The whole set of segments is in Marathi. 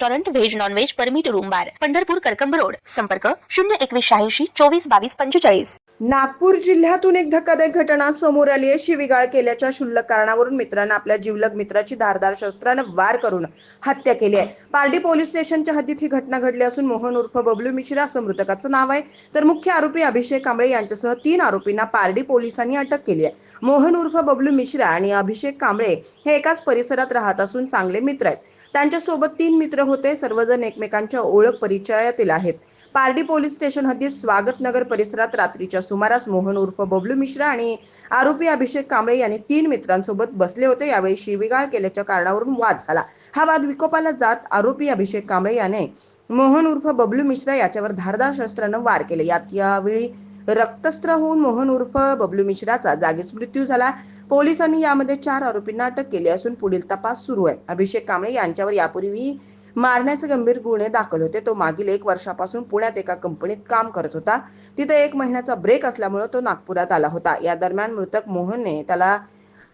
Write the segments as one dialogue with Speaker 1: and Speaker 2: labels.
Speaker 1: restaurant veg non veg permit room bar Pandharpur Karkamb road. संपर्क शून्य एकवीस शहाऐंशी चोवीस बावीस पंचेचाळीस.
Speaker 2: नागपूर जिल्ह्यातून एक धक्कादायक घटना समोर आली आहे. शिवीगाळ केल्याच्या क्षुल्लक कारणावरून मित्रानं आपल्या जीवलग मित्राची धारदार शस्त्रानं वार करून हत्या केली आहे. पार्डी पोलीस स्टेशनच्या हद्दीत ही घटना घडली असून मोहन उर्फ बबलू मिश्रा असं मृतकाचं नाव आहे. तर मुख्य आरोपी अभिषेक कांबळे यांच्यासह तीन आरोपींना पारडी पोलिसांनी अटक केली आहे. मोहन उर्फ बबलू मिश्रा आणि अभिषेक कांबळे हे एकाच परिसरात राहत असून चांगले मित्र आहेत. त्यांच्यासोबत तीन मित्र होते सर्वजण एकमेकांच्या ओळख परिचयातील आहेत. पारडी पोलीस स्टेशन हद्दीत स्वागत नगर परिसरात रात्रीच्या सुमारास मोहन उर्फ बबलू मिश्रा आणि आरोपी अभिषेक कांबळे यांनी तीन मित्रांसोबत बसले होते. यावेळी शिवीगाळ केल्याच्या कारणावरून वाद झाला. हा वाद विकोपाला जात आरोपी अभिषेक कांबळे याने मोहन उर्फ बबलू मिश्रा याच्यावर धारदार शस्त्रानं वार केले. यात यावेळी रक्तस्त्र होऊन मोहन उर्फ बबलू मिश्राचा जागीच मृत्यू झाला. पोलिसांनी यामध्ये चार आरोपींना अटक केली असून पुढील तपास सुरू आहे. अभिषेक कांबळे यांच्यावर यापूर्वी मारण्याचे गंभीर गुन्हे दाखल होते. तो मागील एक वर्षापासून पुण्यात एका कंपनीत काम करत होता. तिथे एक महिन्याचा ब्रेक असल्यामुळे तो नागपुरात आला होता. या दरम्यान मृतक मोहनने त्याला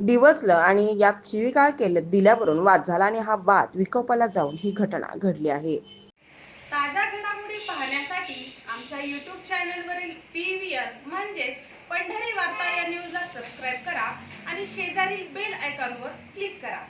Speaker 2: डिवचलं आणि यात शिवीगाळ केले दिल्यावरून वाद झाला आणि हा वाद विकोपाला जाऊन ही घटना घडली आहे.
Speaker 3: ताज्या घडामोडी पाहण्यासाठी आमच्या यूट्यूब चॅनलवरील पी व्ही आर म्हणजेच पंढरी वार्ता या न्यूजला सबस्क्राईब करा आणि शेजारील बेल आयकॉनवर क्लिक करा.